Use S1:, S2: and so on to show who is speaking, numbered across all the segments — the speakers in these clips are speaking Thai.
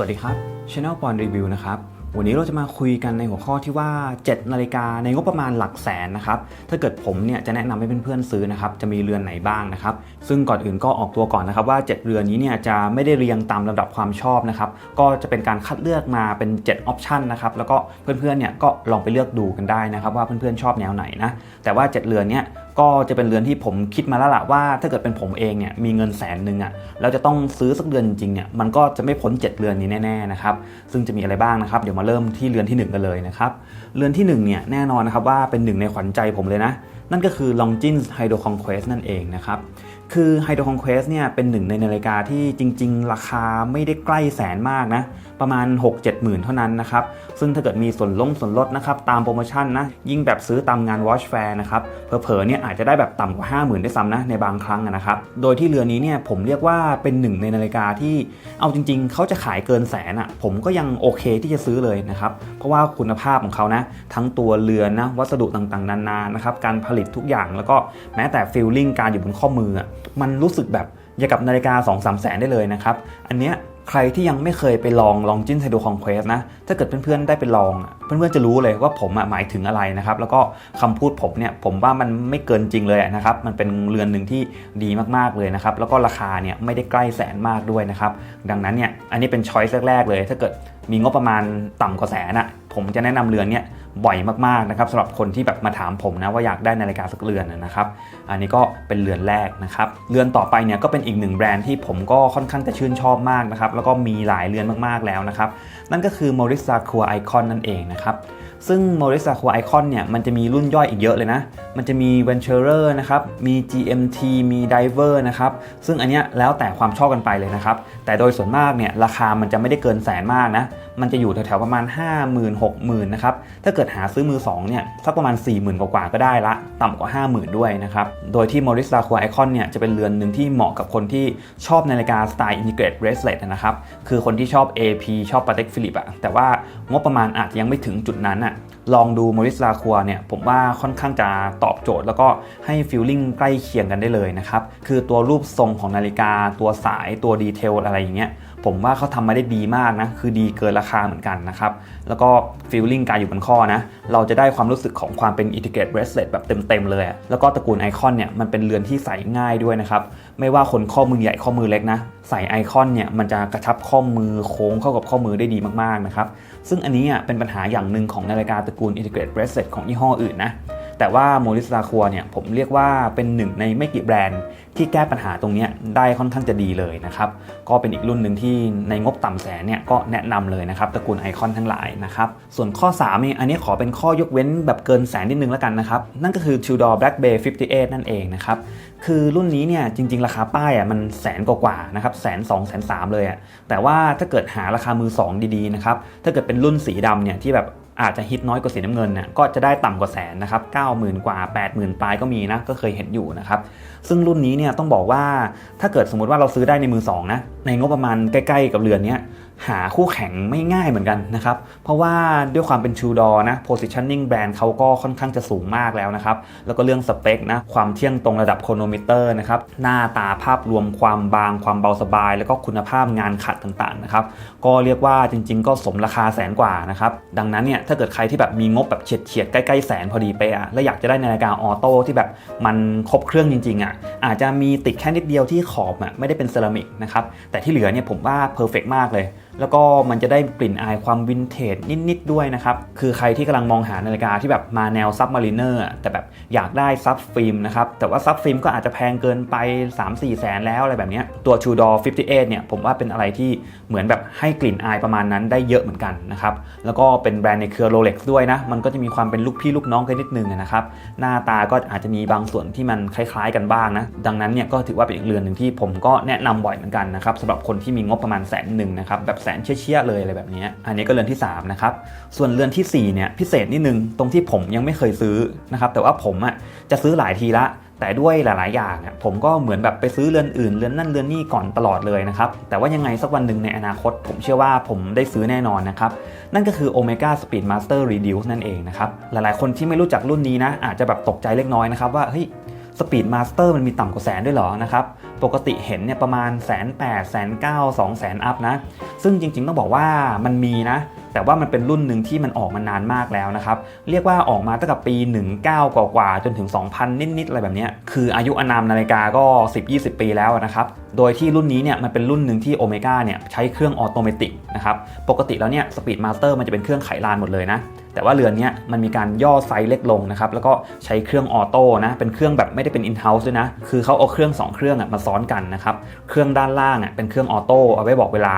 S1: วัสดีครับ Channel ปอนรีวิวนะครับ วันนี้เราจะมาคุยกันในหัวข้อที่ว่า 7 นาฬิกาในงบประมาณหลักแสนนะครับ ถ้าเกิดผมเนี่ยจะแนะนำให้เพื่อนๆซื้อนะครับ จะมีเรือนไหนบ้างนะครับ ซึ่งก่อนอื่นก็ออกตัวก่อนนะครับว่า 7 เรือนนี้เนี่ยจะไม่ได้เรียงตามลำดับความชอบนะครับ ก็จะเป็นการคัดเลือกมาเป็น 7 ออปชันนะครับ แล้วก็เพื่อนๆเนี่ยก็ลองไปเลือกดูกันได้นะครับ ว่าเพื่อนๆชอบแนวไหนนะ แต่ว่า 7 เรือนเนี่ย ก็จะเป็นเรือนที่ผมคิดมาแล้วล่ะว่า ถ้าเกิดเป็นผมเองเนี่ยมีเงินแสนหนึ่งอะแล้วจะต้องซื้อสักเดือนจริงเนี่ยมันก็จะไม่พ้น 7 เรือนนี้แน่ๆนะครับซึ่งจะมีอะไรบ้างนะครับเดี๋ยวมาเริ่มที่เรือนที่ 1 กันเลยนะครับเรือนที่1เนี่ยแน่นอนนะครับว่าเป็นหนึ่งในขวัญใจผมเลยนะนั่นก็คือ Longines Hydro Conquest นั่นเองนะครับคือ Hydro Conquest เนี่ยเป็นหนึ่งในนาฬิกาที่จริง ๆ ราคาไม่ได้ใกล้แสนมากนะประมาณ 6-7 หมื่นเท่านั้นนะครับ ซึ่งถ้าเกิดมีส่วนลงส่วนลดนะครับตามโปรโมชั่นนะยิ่งแบบซื้อตามงาน Watch Fair นะครับเผลอๆเนี่ยอาจจะได้แบบต่ำกว่า 50,000ด้วยซ้ำนะในบางครั้งนะครับโดยที่เรือนนี้เนี่ยผมเรียกว่าเป็นหนึ่งในนาฬิกาที่เอาจริง ๆเขาจะขายเกินแสนอะผมก็ยังโอเคที่จะซื้อเลยนะครับเพราะว่าคุณภาพของเขานะทั้งตัวเรือนนะวัสดุต่างๆ นานานะครับการผลิตทุกอย่างแล้วก็แม้แต่ฟีลลิ่งการอยู่บนข้อมือมันรู้สึกแบบอย่ากับนาฬิกา 2-3 แสนได้เลยนะครับ อันเนี้ย ใครที่ยังไม่เคยไปลองลองจิ้นไซโดคอนเควสนะถ้าเกิดเพื่อนๆได้ไปลอง เพื่อนๆจะรู้เลยว่าผมอะหมายถึงอะไรนะครับ แล้วก็คำพูดผมเนี่ยผมว่ามันไม่เกินจริงเลยนะครับ มันเป็นเรือนหนึ่งที่ดีมากๆเลยนะครับ แล้วก็ราคาเนี่ยไม่ได้ใกล้แสนมากด้วยนะครับ ดังนั้นเนี่ยอันนี้เป็นช้อยส์แรกๆเลย ถ้าเกิดมีงบประมาณต่ำกว่าแสนอะ ผมจะแนะนำเรือนเนี้ยบ่อยมากๆนะครับสำหรับคนที่แบบมาถามผมนะว่าอยากได้นาฬิกาสักเรือนนะครับ อันนี้ก็เป็นเรือนแรกนะครับเรือนต่อไปเนี่ยก็เป็นอีกหนึ่งแบรนด์ที่ผมก็ค่อนข้างจะชื่นชอบมากนะครับแล้วก็มีหลายเรือนมากๆแล้วนะครับ นั่นก็คือ Morris s a c u a Icon นั่นเองนะครับ ซึ่ง m o r i s a c u a Icon เนี่ยมันจะมีรุ่นย่อยอีกเยอะเลยนะ มันจะมี Venturer นะครับ มี GMT มี Diver นะครับ ซึ่งอันเนี้ยแล้วแต่ความชอบกันไปเลยนะครับ แต่โดยส่วนมากเนี่ยราคามันจะไม่ได้เกินแสนมากนะ มันจะอยู่แถวๆประมาณ 5 0 0 0 0 6 0 0 0นะครับ ถ้าเกิดหาซื้อมือ2เนี่ยสักประมาณ 40,000 กว่าๆก็ได้ละ ต่ำกว่า 50,000 ด้วยนะครับ โดยที่ m o r i s a c u a Icon เนี่ยจะเป็นเรือนหนึ่งที่เหมาะกับคนที่ชอบนาฬิกาสไตล์ Integrate Bracelet นะครับ คือคนที่ชอบ AP ชอบ Patek Philippe อะแต่ว่างบประมาณอาจจะยังไม่ถึงจุดนั้นอะลองดู Morris l a c u a เนี่ยผมว่าค่อนข้างจะตอบโจทย์ แล้วก็ให้ฟิลลิ่งใกล้เคียงกันได้เลยนะครับ คือตัวรูปทรงของนาฬิกา ตัวสายตัวดีเทลอะไรอย่างเงี้ย ผมว่าเขาทำมาได้ดีมากนะ คือดีเกินราคาเหมือนกันนะครับ แล้วก็ฟีลลิ่งการอยู่บนข้อนะ เราจะได้ความรู้สึกของความเป็น Integrate Bracelet แบบเต็ม ๆ เลย แล้วก็ตระกูลไอคอนเนี่ยมันเป็นเรือนที่ใส่ง่ายด้วยนะครับ ไม่ว่าคนข้อมือใหญ่ข้อมือเล็กนะ ใส่ไอคอนเนี่ยมันจะกระชับข้อมือโค้งเข้ากับข้อมือได้ดีมากๆนะครับ ซึ่งอันนี้เป็นปัญหาอย่างหนึ่งของนาฬิกาตระกูล Integrate Bracelet ของยี่ห้ออื่นนะ แต่ว่าโมริสลาคัวเนี่ยผมเรียกว่าเป็นหนึ่งในไม่กี่แบรนด์ ที่แก้ปัญหาตรงนี้ได้ค่อนข้างจะดีเลยนะครับก็เป็นอีกรุ่นหนึ่งที่ในงบต่ำแสนเนี่ยก็แนะนำเลยนะครับตระกูลไอคอนทั้งหลายนะครับส่วนข้อ3เนี่ยอันนี้ขอเป็นข้อยกเว้นแบบเกินแสนนิดนึงแล้วกันนะครับนั่นก็คือ Tudor Black Bay 58 นั่นเองนะครับคือรุ่นนี้เนี่ยจริง ๆ ราคาป้ายอะมันแสนกว่าๆนะครับแสนสองแสนสามเลยอะแต่ว่าถ้าเกิดหาราคามือ 2 ดีๆนะครับถ้าเกิดเป็นรุ่นสีดำเนี่ยที่แบบ อาจจะฮิตน้อยกว่าสีน้ำเงินเนี่ยก็จะได้ต่ำกว่าแสนนะครับเก้าหมื่นกว่า80,000ปลายก็มีนะก็เคยเห็นอยู่นะครับซึ่งรุ่นนี้เนี่ยต้องบอกว่าถ้าเกิดสมมติว่าเราซื้อได้ในมือสองนะในงบประมาณใกล้ ๆ กับเรือนเนี้ย หาคู่แข่งไม่ง่ายเหมือนกันนะครับ เพราะว่าด้วยความเป็น True Door นะ positioning แบรนด์เขาก็ค่อนข้างจะสูงมากแล้วนะครับ แล้วก็เรื่องสเปคนะ ความเที่ยงตรงระดับโครโนมิเตอร์นะครับ หน้าตาภาพรวมความบาง ความเบาสบาย แล้วก็คุณภาพงานขัดต่างๆนะครับ ก็เรียกว่าจริง ๆ ก็สมราคาแสนกว่านะครับ ดังนั้นเนี่ยถ้าเกิดใครที่แบบมีงบแบบเฉียดๆใกล้ๆแสนพอดีเป๊ะอะและอยากจะได้นาฬิกาออโต้ที่แบบมันครบเครื่องจริงๆอะอาจจะมีติดแค่นิดเดียวที่ขอบอะไม่ได้เป็นเซรามิกนะครับแต่ที่เหลือเนี่ยผมว่าเพอร์เฟกมากเลย แล้วก็มันจะได้กลิ่นอายความวินเทจนิด ๆ ด้วยนะครับ คือใครที่กำลังมองหานาฬิกาที่แบบมาแนวซับมารีเนอร์แต่แบบอยากได้ซับฟิล์มนะครับ แต่ว่าซับฟิล์มก็อาจจะแพงเกินไป 3-4 แสนแล้วอะไรแบบนี้ตัว Tudor 58 เนี่ย ผมว่าเป็นอะไรที่เหมือนแบบให้กลิ่นอายประมาณนั้นได้เยอะเหมือนกันนะครับ แล้วก็เป็นแบรนด์ในเครือ Rolex ด้วยนะ มันก็จะมีความเป็นลูกพี่ลูกน้องกันนิดนึงนะครับ หน้าตาก็อาจจะมีบางส่วนที่มันคล้ายๆกันบ้างนะ ดังนั้นเนี่ยก็ถือว่าเป็นอีกเรือนหนึ่งที่ผมก็แนะนำบ่อยเหมือนกันนะครับสำหรับคนที่มีงบประมาณแสนหนึ่งนะครับแบบสนเชี่ยๆเลยอะไรแบบนี้ อันนี้ก็เรือนที่ 3 นะครับ ส่วนเรือนทีสี่ 4 เนี่ยพิเศษนิดนึงตรงที่ผมยังไม่เคยซื้อนะครับ แต่ว่าผมอะจะซื้อหลายทีละ แต่ด้วยหลายๆ อย่างอะผมก็เหมือนแบบไปซื้อเรือนอื่นเรือนนั่นเรือนนี่ก่อนตลอดเลยนะครับ แต่ว่ายังไงสักวันหนึ่งในอนาคต ผมเชื่อว่าผมได้ซื้อแน่นอนนะครับ นั่นก็คือ Omega Speed Master Reduce นั่นเองนะครับ หลายๆ คนที่ไม่รู้จักรุ่นนี้นะอาจจะแบบตกใจเล็กน้อยนะครับว่าเฮ้ย สปีดมาสเตอร์มันมีต่ำกว่าแสนด้วยเหรอนะครับ ปกติเห็นเนี่ยประมาณแสนแปดแสนเก้าสองแสนอัพนะ ซึ่งจริงๆ ต้องบอกว่ามันมีนะ แต่ว่ามันเป็นรุ่นหนึ่งที่มันออกมานานมากแล้วนะครับ เรียกว่าออกมาตั้งแต่ปี 19 กว่าๆ จนถึง 2,000 นิดๆ อะไรแบบนี้ คืออายุอานามนาฬิกาก็ 10-20 ปีแล้วนะครับ โดยที่รุ่นนี้เนี่ยมันเป็นรุ่นหนึ่งที่โอเมก้าเนี่ยใช้เครื่องออโตเมติกนะครับ ปกติแล้วเนี่ยสปีดมาสเตอร์มันจะเป็นเครื่องไขลานหมดเลยนะ แต่ว่าเรือนนี้มันมีการย่อไซส์เล็กลงนะครับแล้วก็ใช้เครื่องออโต้นะเป็นเครื่องแบบไม่ได้เป็นอินเ o u s e ด้วยนะคือเขาเอาเครื่อง 2 เครื่องอะมาซ้อนกันนะครับเครื่องด้านล่างอะเป็นเครื่องออโต้เอาไว้บอกเวลา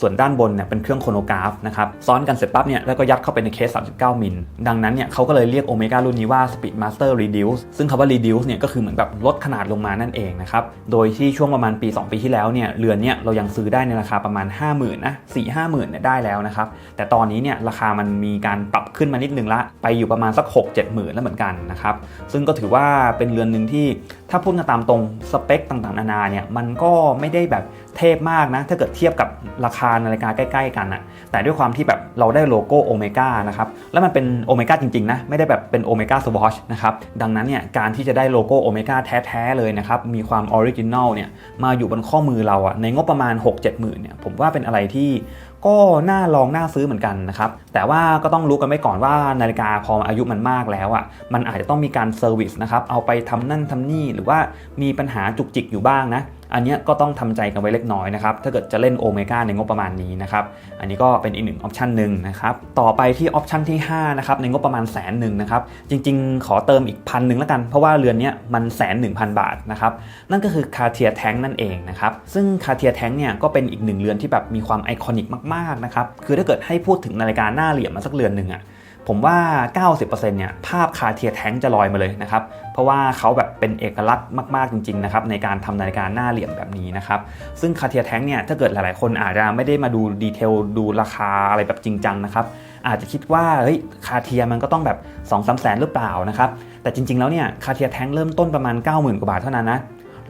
S1: ส่วนด้านบนเนี่ยเป็นเครื่องโครโนกราฟนะครับซ้อนกันเสร็จปั๊บเนี่ยแล้วก็ยัดเข้าไปในเคส 39 มิล ดังนั้นเนี่ยเขาก็เลยเรียกโอเมก้ารุ่นนี้ว่า Speed Master Reduce ซึ่งคำว่า Reduce เนี่ยก็คือเหมือนแบบลดขนาดลงมานั่นเองนะครับ โดยที่ช่วงประมาณปี 2 ปีที่แล้วเนี่ยเรือนเนี่ยเรายังซื้อได้ในราคาประมาณ 50,000นะ4 5 0 0 0 0เนี่ยได้แล้วนะครับ แต่ตอนนี้เนี่ยราคามันมีการปรับขึ้นมานิดนึงละ ไปอยู่ประมาณสัก 6 7 0,000แล้วเหมือนกันนะครับ ซึ่งก็ถือว่าเป็นเรือนหนึ่งที่ถ้าพูดกันตามตรงสเปคต่างๆนานาเนี่ยมันก็ไม่ได้แบบเทพมากนะถ้าเกิดเทียบกับราคานาฬิกาใกล้ ๆ กันอะแต่ด้วยความที่แบบเราได้โลโก้โอเมก้านะครับแล้วมันเป็นโอเมก้าจริง ๆ นะ ไม่ได้แบบเป็นโอเมก้าสวอชนะครับดังนั้นเนี่ยการที่จะได้โลโก้โอเมก้าแท้ ๆ เลยนะครับมีความออริจินอลเนี่ยมาอยู่บนข้อมือเราอะในงบประมาณ 6-7หมื่นเนี่ยผมว่าเป็นอะไรที่ก็น่าลองน่าซื้อเหมือนกันนะครับแต่ว่าก็ต้องรู้กันไว้ก่อนว่านาฬิกาพออายุมันมากแล้วอะมันอาจจะต้องมีการเซอร์วิสนะครับเอาไปทำนั่นทำนี่หรือว่ามีปัญหาจุกจิกอยู่บ้างนะ อันนี้ก็ต้องทำใจกันไว้เล็กน้อยนะครับ ถ้าเกิดจะเล่นโอเมก้าในงบประมาณนี้นะครับ อันนี้ก็เป็นอีกหนึ่งออปชันหนึ่งนะครับ ต่อไปที่ออปชันที่5นะครับในงบประมาณแสนหนึ่งนะครับ จริงๆ ขอเติมอีกพันหนึ่งแล้วกัน เพราะว่าเรือนนี้มันแสนหนึ่งพันบาทนะครับ นั่นก็คือคาเทียแท้งนั่นเองนะครับ ซึ่งคาเทียแท้งเนี่ยก็เป็นอีกหนึ่งเรือนที่แบบมีความไอคอนิกมากๆนะครับ คือถ้าเกิดให้พูดถึงนาฬิกาหน้าเหลี่ยมมาสักเรือนหนึ่งอะ ผมว่า 90%เนี่ยภาพคาเทียแท้งจะลอยมาเลยนะครับ เพราะว่าเขาแบบเป็นเอกลักษณ์มากๆจริงๆนะครับในการทำนาฬิกาหน้าเหลี่ยมแบบนี้นะครับ ซึ่งคาเทียแท้งเนี่ยถ้าเกิดหลายๆ คนอาจจะไม่ได้มาดูดีเทลดูราคาอะไรแบบจริงจังนะครับอาจจะคิดว่าเฮ้ยคาเทียมันก็ต้องแบบ2องสามแสนหรือเปล่านะครับแต่จริงๆแล้วเนี่ยคาเทียแท้งเริ่มต้นประมาณ 90,000 กว่าบาทเท่านั้นนะ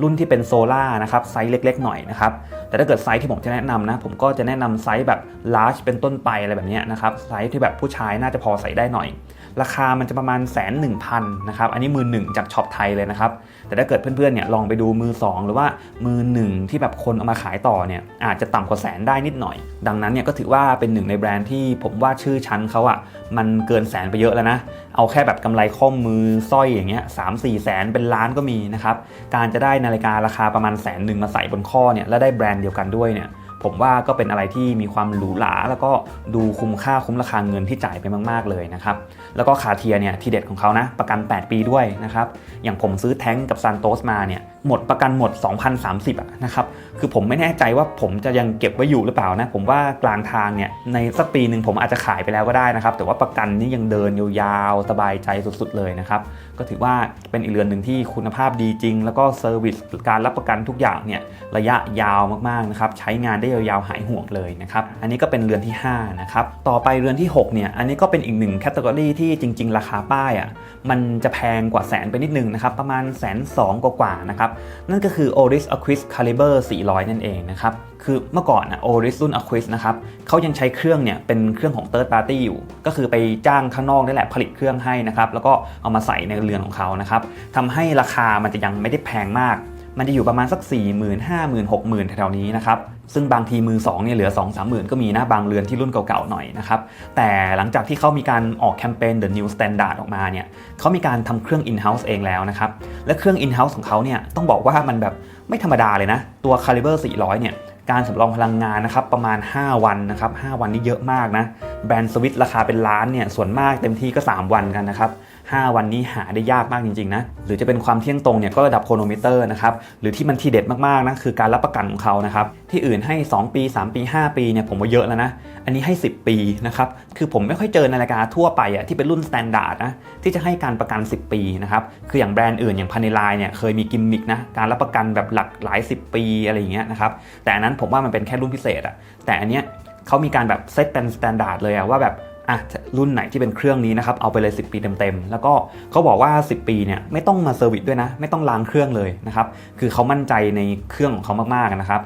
S1: รุ่นที่เป็นโซล่านะครับไซส์เล็ก ๆ หน่อยนะครับแต่ถ้าเกิดไซส์ที่ผมจะแนะนำนะ ผมก็จะแนะนำไซส์แบบ large เป็นต้นไปอะไรแบบนี้นะครับไซส์ที่แบบผู้ชายน่าจะพอใส่ได้หน่อย ราคามันจะประมาณแสนหนึ่งพันนะครับอันนี้มือหนึ่งจากช็อปไทยเลยนะครับ แต่ถ้าเกิดเพื่อนๆเนี่ยลองไปดูมือ 2 หรือว่ามือหนึ่งที่แบบคนเอามาขายต่อเนี่ยอาจจะต่ำกว่าแสนได้นิดหน่อย ดังนั้นเนี่ยก็ถือว่าเป็นหนึ่งในแบรนด์ที่ผมว่าชื่อชั้นเขาอะมันเกินแสนไปเยอะแล้วนะเอาแค่แบบกำไรข้อมือสร้อยอย่างเงี้ยสามสี่แสนเป็นล้านก็มีนะครับการจะได้นาฬิการาคาประมาณแสนหนึ่งมาใส่บนข้อเนี่ยแล้วได้แบรนด์เดียวกันด้วยเนี่ย ผมว่าก็เป็นอะไรที่มีความหรูหราแล้วก็ดูคุ้มค่าคุ้มราคาเงินที่จ่ายไปมาก ๆ เลยนะครับ แล้วก็คาเทียเนี่ยทีเด็ดของเขานะ ประกัน 8 ปีด้วยนะครับ อย่างผมซื้อแท้งกับซันโตสมาเนี่ยหมดประกันหมด 2030อะนะครับ คือผมไม่แน่ใจว่าผมจะยังเก็บไว้อยู่หรือเปล่านะ ผมว่ากลางทางเนี่ยในสักปีหนึ่งผมอาจจะขายไปแล้วก็ได้นะครับ แต่ว่าประกันนี่ยังเดินยาวๆ สบายใจสุดๆเลยนะครับ ก็ถือว่าเป็นอีกเรือนหนึ่งที่คุณภาพดีจริง แล้วก็เซอร์วิสการรับประกันทุกอย่างเนี่ยระยะยาวมากๆนะครับ ใช้งานได้ยาวๆหายห่วงเลยนะครับ อันนี้ก็เป็นเรือนที่5นะครับ ต่อไปเรือนที่6เนี่ย อันนี้ก็เป็นอีกหนึ่งแคตตากรีที่จริง ๆ ราคาป้ายอะ มันจะแพงกว่าแสนไปนิดนึงนะครับ ประมาณแสนสองกว่าๆนะครับ นั่นก็คือ Oris Aquis Caliber 400 นั่นเองนะครับ คือเมื่อก่อนนะ Oris รุ่น Aquis นะครับเขายังใช้เครื่องเนี่ยเป็นเครื่องของ Third Party อยู่ ก็คือไปจ้างข้างนอกนี่แหละผลิตเครื่องให้นะครับ แล้วก็เอามาใส่ในเรือนของเขานะครับทำให้ราคามันจะยังไม่ได้แพงมาก มันจะอยู่ประมาณสัก 4 0 0 0 0 5 0 0 0 0 6 0 0 0 0แถวๆนี้นะครับซึ่งบางทีมือ2เนี่ยเหลือ 2 3 0 0 0 0 ก็มีนะบางเรือนที่รุ่นเก่าๆหน่อยนะครับแต่หลังจากที่เขามีการออกแคมเปญ The New Standard ออกมาเนี่ยเขามีการทำเครื่อง in-house เองแล้วนะครับและเครื่อง in-house ของเขาเนี่ยต้องบอกว่ามันแบบไม่ธรรมดาเลยนะตัว Caliber 400 เนี่ยการสำรองพลังงานนะครับประมาณ 5 วันนะครับ5วันนี่เยอะมากนะแบรนด์สวิตราคาเป็นล้านเนี่ยส่วนมากเต็มที่ก็ 3 วันกันนะครับ 5 วันนี้หาได้ยากมากจริงๆนะหรือจะเป็นความเที่ยงตรงเนี่ยก็ระดับโครโนมิเตอร์นะครับหรือที่มันทีเด็ดมากๆนะคือการรับประกันของเขานะครับที่อื่นให้ 2 ปี 3 ปี 5 ปีเนี่ยผมว่าเยอะแล้วนะอันนี้ให้ 10 ปีนะครับคือผมไม่ค่อยเจอนาฬิกาทั่วไปอะที่เป็นรุ่นสแตนดาร์ดนะที่จะให้การประกัน 10 ปีนะครับคืออย่างแบรนด์อื่นอย่างพานิลายเนี่ยเคยมีกิมมิกนะการรับประกันแบบหลักหลาย 10 ปีอะไรอย่างเงี้ยนะครับแต่อันนั้นผมว่ามันเป็นแค่รุ่นพิเศษอะแต่อันเนี้ยเขามีการแบบเซตเป็นสแตนดาร์ดเลยอะว่าแบบ อะรุ่นไหนที่เป็นเครื่องนี้นะครับเอาไปเลย 10 ปีเต็มๆแล้วก็เขาบอกว่า 10 ปีเนี่ยไม่ต้องมาเซอร์วิสด้วยนะ ไม่ต้องล้างเครื่องเลยนะครับคือเขามั่นใจในเครื่องของเขามากๆนะครับ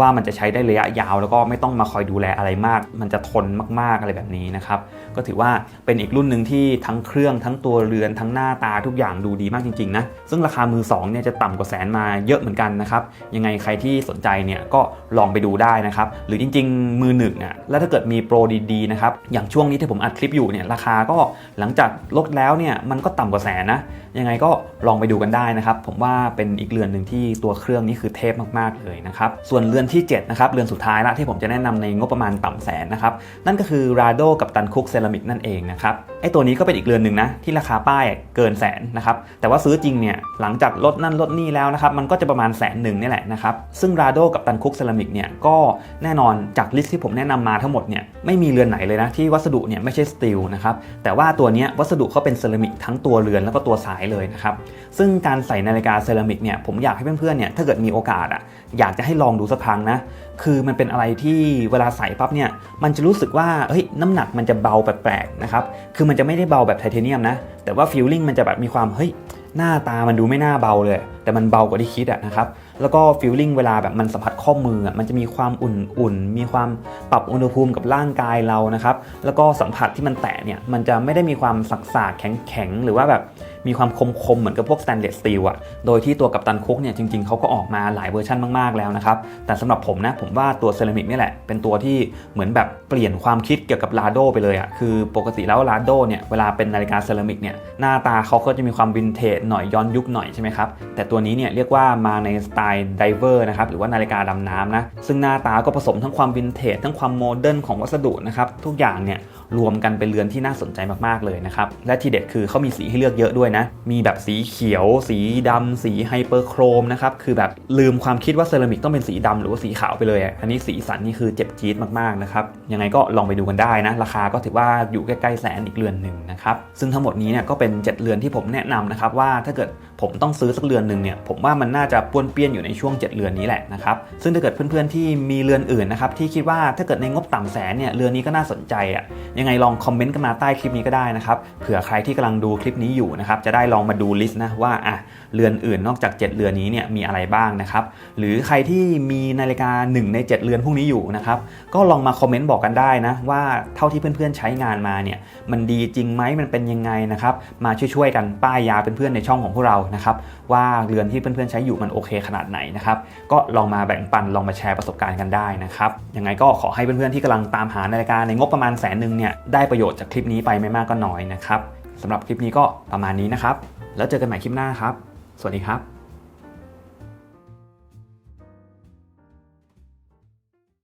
S1: ว่ามันจะใช้ได้ระยะยาว แล้วก็ไม่ต้องมาคอยดูแลอะไรมาก มันจะทนมากๆอะไรแบบนี้นะครับ ก็ถือว่าเป็นอีกรุ่นหนึ่งที่ทั้งเครื่องทั้งตัวเรือนทั้งหน้าตาทุกอย่างดูดีมากจริงๆนะซึ่งราคามือ2เนี่ยจะต่ำกว่าแสนมาเยอะเหมือนกันนะครับยังไงใครที่สนใจเนี่ยก็ลองไปดูได้นะครับหรือจริง ๆ มือหนึ่งอะแล้วถ้าเกิดมีโปรดีๆนะครับอย่างช่วงนี้ที่ผมอัดคลิปอยู่เนี่ยราคาก็หลังจากลดแล้วเนี่ยมันก็ต่ำกว่าแสนนะ ยังไงก็ลองไปดูกันได้นะครับ ผมว่าเป็นอีกเรือนหนึ่งที่ตัวเครื่องนี่คือเทพมากๆเลยนะครับ ส่วนเรือนที่7นะครับเรือนสุดท้ายละที่ผมจะแนะนำในงบประมาณต่ำแสนนะครับ นั่นก็คือ Rado กับตันคุกเซรามิกนั่นเองนะครับไอตัวนี้ก็เป็นอีกเรือนหนึ่งนะที่ราคาป้ายเกินแสนนะครับแต่ว่าซื้อจริงเนี่ยหลังจากลดนั่นลดนี่แล้วนะครับมันก็จะประมาณแสนหนึ่งนี่แหละนะครับซึ่ง Rado กับตันคุกเซรามิกเนี่ยก็แน่นอนจากลิสต์ที่ผมแนะนำมาทั้งหมดเนี่ยไม่มีเรือนไหนเลยนะที่วัสดุเนี่ยไม่ใช่สตีลนะครับแต่ว่าตัวนี้วัสดุเขาเป็นเซรามิกทั้งตัวเรือนแล้วก็ตัวสายเลยนะครับซึ่งการใส่นาฬิกาเซรามิกเนี่ยผมอยากให้เพื่อนๆเนี่ยถ้าเกิดมีโอกาสอะอยากจะให้ลองดูสักครั้งนะคือมันเป็นอะไรที่เวลาใส่ปั๊บเนี่ยมันจะรู้สึกว่าเฮ้ยน้ำหนักมันจะเบาแปลกๆนะครับคือมันจะไม่ได้เบาแบบไทเทเนียมนะแต่ว่าฟีลลิ่งมันจะแบบมีความเฮ้ยหน้าตามันดูไม่น่าเบาเลย แต่มันเบากว่าที่คิดอะนะครับ แล้วก็ฟีลลิ่งเวลาแบบมันสัมผัสข้อมืออะมันจะมีความอุ่นๆ มีความปรับอุณหภูมิกับร่างกายเรานะครับ แล้วก็สัมผัสที่มันแตะเนี่ย มันจะไม่ได้มีความสักๆแข็งๆ หรือว่าแบบ มีความคมๆเหมือนกับพวกสแตนเลสสตีลอะโดยที่ตัวกัปตันคุกเนี่ยจริงๆเขาก็ออกมาหลายเวอร์ชันมากๆแล้วนะครับ แต่สำหรับผมนะผมว่าตัวเซรามิกนี่แหละ เป็นตัวที่เหมือนแบบเปลี่ยนความคิดเกี่ยวกับลาโดไปเลยอะคือปกติแล้วลาโดเนี่ยเวลาเป็นนาฬิกาเซรามิกเนี่ยหน้าตาเขาก็จะมีความวินเทจหน่อยย้อนยุคหน่อยใช่ไหมครับแต่ตัวนี้เนี่ยเรียกว่ามาในสไตล์ไดเวอร์นะครับหรือว่านาฬิกาดำน้ำนะซึ่งหน้าตาก็ผสมทั้งความวินเทจทั้งความโมเดิร์นของวัสดุนะครับทุกอย่างเนี่ยรวมกันเป็นเรือนที่น่าสนใจมากๆเลยนะครับ และที่เด็ดคือเขามีสีให้เลือกเยอะด้วยนะ มีแบบสีเขียว สีดำสีไฮเปอร์โครมนะครับ คือแบบลืมความคิดว่าเซรามิกต้องเป็นสีดำหรือว่าสีขาวไปเลย อันนี้สีสันนี่คือเจ็บจี๊ดมากๆนะครับ ยังไงก็ลองไปดูกันได้นะ ราคาก็ถือว่าอยู่ใกล้ๆแสนอีกเรือนหนึ่งนะครับ ซึ่งทั้งหมดนี้เนี่ยก็เป็น 7 เรือนที่ผมแนะนำนะครับว่าถ้าเกิด ผมต้องซื้อสักเรือนหนึ่งเนี่ยผมว่ามันน่าจะป้วนเปี้ยนอยู่ในช่วง 7 เรือนนี้แหละนะครับซึ่งถ้าเกิดเพื่อนๆที่มีเรือนอื่นนะครับที่คิดว่าถ้าเกิดในงบต่ำแสนเนี่ยเรือนนี้ก็น่าสนใจอะยังไงลองคอมเมนต์กันมาใต้คลิปนี้ก็ได้นะครับเผื่อใครที่กำลังดูคลิปนี้อยู่นะครับจะได้ลองมาดูลิสต์นะว่าอะเรือนอื่นนอกจาก 7 เรือนนี้เนี่ยมีอะไรบ้างนะครับหรือใครที่มีนาฬิกา1ใน 7 เรือนพวกนี้อยู่นะครับก็ลองมาคอมเมนต์บอกกันได้นะว่าเท่าที่เพื่อนๆใช้งานมาเนี่ยมันดีจริงไหมมันเป็นยังไงนะครับมาช่วยๆกันป้ายยาเพื่อนในช่องของพวกเรานะครับว่าเรือนที่เพื่อนๆใช้อยู่มันโอเคขนาดไหนนะครับก็ลองมาแบ่งปันลองมาแชร์ประสบการณ์กันได้นะครับยังไงก็ขอให้เพื่อนๆที่กำลังตามหานาฬิกาในงบประมาณแสนหนึ่งเนี่ยได้ประโยชน์จากคลิปนี้ไปไม่มากก็น้อยนะครับสำหรับคลิปนี้ก็ประมาณนี้นะครับแล้วเจอกันใหม่คลิปหน้าครับ สวัสดีครับ